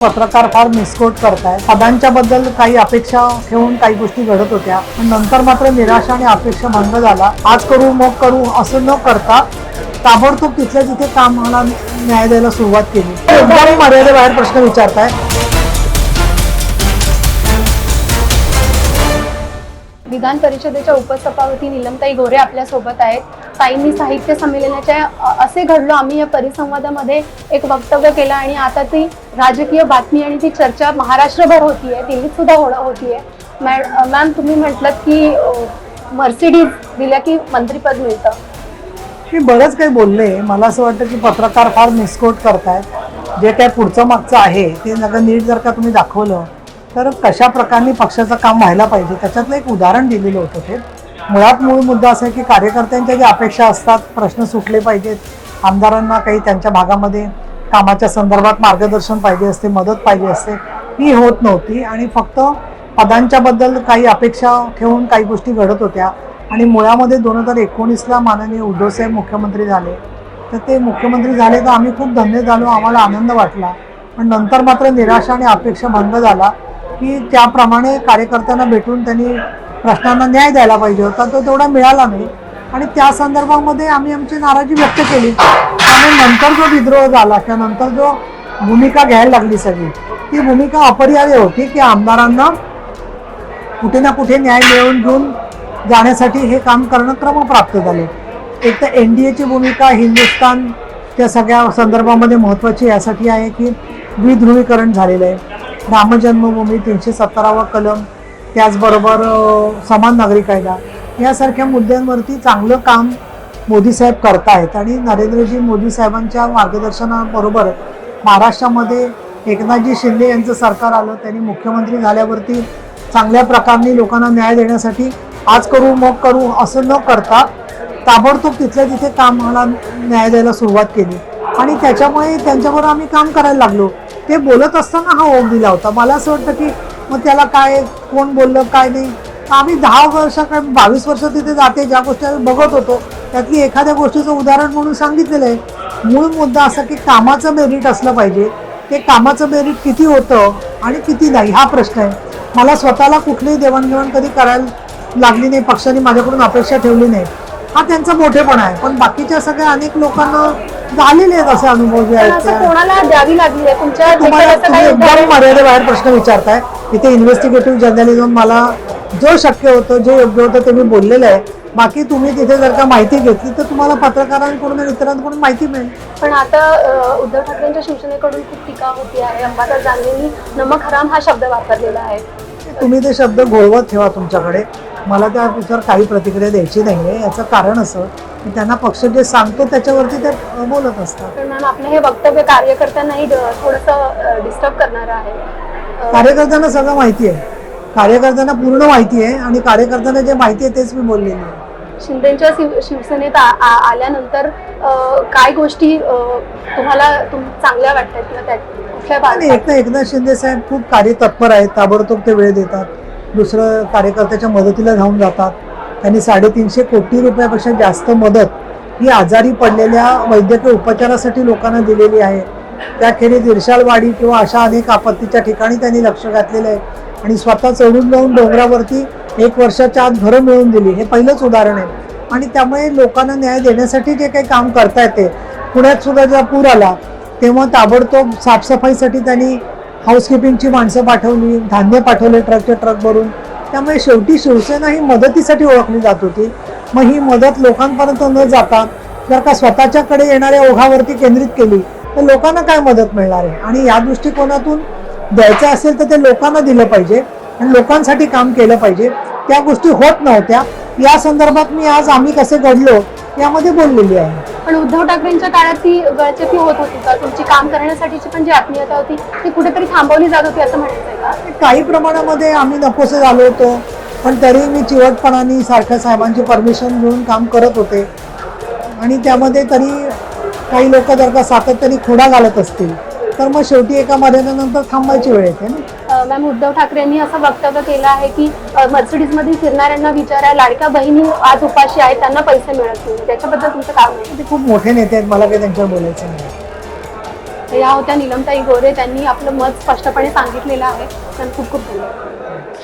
पत्रकार फार मिसकोट करतायत. पदांच्या बद्दल काही अपेक्षा ठेवून काही गोष्टी घडत होत्या. पण नंतर मात्र निराशा आणि अपेक्षा भंग झाला. आज करू मग करू असं न करता ताबडतोब तिथल्या तिथे कामाला न्याय द्यायला सुरुवात केली. एकदम मर्यादेबाहेर प्रश्न विचारताय विधान परिषदेच्या उपसभापती निलमताई गोरे आपल्यासोबत आहेत. ताईंनी साहित्य संमेलनाच्या असे घडलो. आम्ही या परिसंवादामध्ये एक वक्तव्य केलं आणि आता ती राजकीय बातमी आणि ती चर्चा महाराष्ट्रभर होतीये दिल्लीत सुद्धा होणं होतीये. मॅ- मॅम तुम्ही म्हटलं की मर्सिडीज दिल्या की मंत्रीपद मिळतं. मी बरंच काही बोलले. मला असं वाटतं की पत्रकार फार मिसकोट करतायत. जे काय पुढचं मागचं आहे ते जर नीट जर का तुम्ही दाखवलं तर कशा प्रकारे पक्षाचं काम व्हायला पाहिजे? त्याच्यातलं एक उदाहरण दिलेलं होतं ते. मुळात मूळ मुद्दा असा आहे की कार्यकर्त्यांच्या ज्या अपेक्षा असतात प्रश्न सुटले पाहिजेत आमदारांना काही त्यांच्या भागामध्ये कामाच्या संदर्भात मार्गदर्शन पाहिजे असते मदत पाहिजे असते ही होत नव्हती. आणि फक्त पदांच्याबद्दल काही अपेक्षा ठेवून काही गोष्टी घडत होत्या. आणि मुळामध्ये दोन हजार एकोणीसला माननीय उद्धवसाहेब मुख्यमंत्री झाले. तर ते मुख्यमंत्री झाले तर आम्ही खूप धन्य झालो आम्हाला आनंद वाटला. पण नंतर मात्र निराशा आणि अपेक्षा भंग झाला की त्याप्रमाणे कार्यकर्त्यांना भेटून त्यांनी प्रश्नांना न्याय द्यायला पाहिजे होता. तो तेवढा मिळाला नाही. आणि त्या संदर्भामध्ये आम्ही आमची नाराजी व्यक्त केली. आणि नंतर जो विद्रोह झाला किंवा नंतर जो भूमिका घ्यायला लागली सगळी ती भूमिका अपरिहार्य होती की आमदारांना कुठे ना कुठे न्याय मिळवून घेऊन जाण्यासाठी हे काम करणं क्रमप्राप्त झाले. एक तर एन डी एची भूमिका हिंदुस्तान त्या सगळ्या संदर्भामध्ये महत्त्वाची यासाठी आहे की द्विध्रुवीकरण झालेलं आहे. रामजन्मभूमी तीनशे सत्तरावा कलम त्याचबरोबर समान नागरी कायदा यासारख्या मुद्द्यांवरती चांगलं काम मोदी साहेब करतायत आणि नरेंद्रजी मोदी साहेबांच्या मार्गदर्शनाबरोबर महाराष्ट्रामध्ये एकनाथजी शिंदे यांचं सरकार आलं त्यांनी मुख्यमंत्री झाल्यावरती चांगल्या प्रकारे लोकांना न्याय देण्यासाठी आज करू मग करू असं न करता ताबडतोब तिथल्या तिथे कामाला न्याय द्यायला सुरुवात केली. आणि त्याच्यामुळे त्यांच्याबरोबर आम्ही काम करायला लागलो. ते बोलत असताना हा ओघ दिला होता. मला असं वाटतं की मग त्याला काय कोण बोललं काय नाही. आम्ही दहा वर्ष काय बावीस वर्ष तिथे जाते ज्या गोष्टी आम्ही बघत होतो. त्यातली एखाद्या गोष्टीचं उदाहरण म्हणून सांगितलेलं आहे. मूळ मुद्दा असा की कामाचं मेरिट असलं पाहिजे. ते कामाचं मेरिट किती होतं आणि किती नाही हा प्रश्न आहे. मला स्वतःला कुठलीही देवाणघेवाण कधी करायला लागली नाही पक्षाने माझ्याकडून अपेक्षा ठेवली नाही. हा त्यांचा मोठेपणा आहे. पण बाकीच्या सगळ्या अनेक लोकांना झालेले आहेत असे अनुभव जे आहेत. तुम्हाला एकदम मर्यादेबाहेर प्रश्न विचारताय. इथे इन्व्हेस्टिगेटिव्ह जर्नलिझम मला जो शक्य होतं जे योग्य होतं ते मी बोललेलं आहे. बाकी तुम्ही तिथे जर का माहिती घेतली तर तुम्हाला पत्रकारांकडून इतरांकडून माहिती मिळेल. पण आता उद्धव ठाकरेंच्या शिवसेनेकडून खूप टीका होती आहे. अंबादास दानवेंनी नमक हराम हा शब्द वापरलेला आहे. तुम्ही ते शब्द घोळवत ठेवा तुमच्याकडे. मला त्या विचार काही प्रतिक्रिया द्यायची नाही आहे याचं कारण असं की त्यांना पक्ष जे सांगतो त्याच्यावरती ते बोलत असतात. मॅम आपलं हे वक्तव्य कार्यकर्त्यांनाही थोडस डिस्टर्ब करणार आहे. कार्यकर्त्यांना सगळं माहिती आहे. कार्यकर्त्यांना पूर्ण माहिती आहे आणि कार्यकर्त्यांना जे माहिती आहे तेच मी बोललेली आहे. शिंदेच्या शिव- शिवसेनेत आल्यानंतर काय गोष्टी तुम्हाला तुम चांगल्या वाटतात किंवा त्या कुठल्या आणि भागात? एक तर एकनाथ शिंदे साहेब खूप कार्यतत्पर आहेत. ताबडतोब ते वेळ देतात. दुसरं कार्यकर्त्याच्या मदतीला धावून जातात. त्यांनी साडेतीनशे कोटी रुपयापेक्षा जास्त मदत ही आजारी पडलेल्या वैद्यकीय उपचारासाठी लोकांना दिलेली आहे. त्याखेरीज इरशालवाडी किंवा अशा अनेक आपत्तीच्या ठिकाणी त्यांनी लक्ष घातलेलं आहे. आणि स्वतः चढून जाऊन डोंगरावरती एक वर्षाच्या आत घरं मिळवून दिली. हे पहिलंच उदाहरण आहे. आणि त्यामुळे लोकांना न्याय देण्यासाठी जे काही काम करता येते पुण्यात सुद्धा जेव्हा पूर आला तेव्हा ताबडतोब साफसफाईसाठी त्यांनी हाऊसकीपिंगची माणसं पाठवली धान्य पाठवले ट्रकचे ट्रक भरून. त्यामुळे शेवटी शिवसेना ही मदतीसाठी ओळखली जात होती. मग ही मदत लोकांपर्यंत न जाता जर का स्वतःच्याकडे येणाऱ्या ओघावरती केंद्रित केली तर लोकांना काय मदत मिळणार आहे? आणि या दृष्टिकोनातून द्यायचं असेल तर ते लोकांना दिलं पाहिजे आणि लोकांसाठी काम केलं पाहिजे. त्या गोष्टी होत नव्हत्या. या संदर्भात मी आज आम्ही कसे घडलो यामध्ये बोललेली आहे. पण उद्धव ठाकरेंच्या काळात ती गळचेपी होत होती का? तुमची काम करण्यासाठीची पण जी आत्मीयता होती ती कुठेतरी थांबवली जात होती असं म्हणायचंय का? काही प्रमाणामध्ये आम्ही नकोसे झालो होतो पण तरी मी चिवटपणाने सारख्या साहेबांची परमिशन घेऊन काम करत होते. आणि त्यामध्ये तरी काही लोक जर का सातत्याने खोडा घालत असतील तर मग शेवटी एका मर्यादेनंतर थांबायची वेळ येते ना? मॅम उद्धव ठाकरेंनी असं वक्तव्य केलं आहे की मर्सिडीजमध्ये फिरणाऱ्यांना विचारा लाडक्या बहिणी आज उपाशी आहेत त्यांना पैसे मिळत नाही. त्याच्याबद्दल तुमचं म्हणणं आहे? ते खूप मोठे नेते आहेत मला काही त्यांच्यावर बोलायचं नाही. तर या होत्या निलमताई गोरे त्यांनी आपलं मत स्पष्टपणे सांगितलेलं आहे. त्यांना खूप खूप धन्यवाद.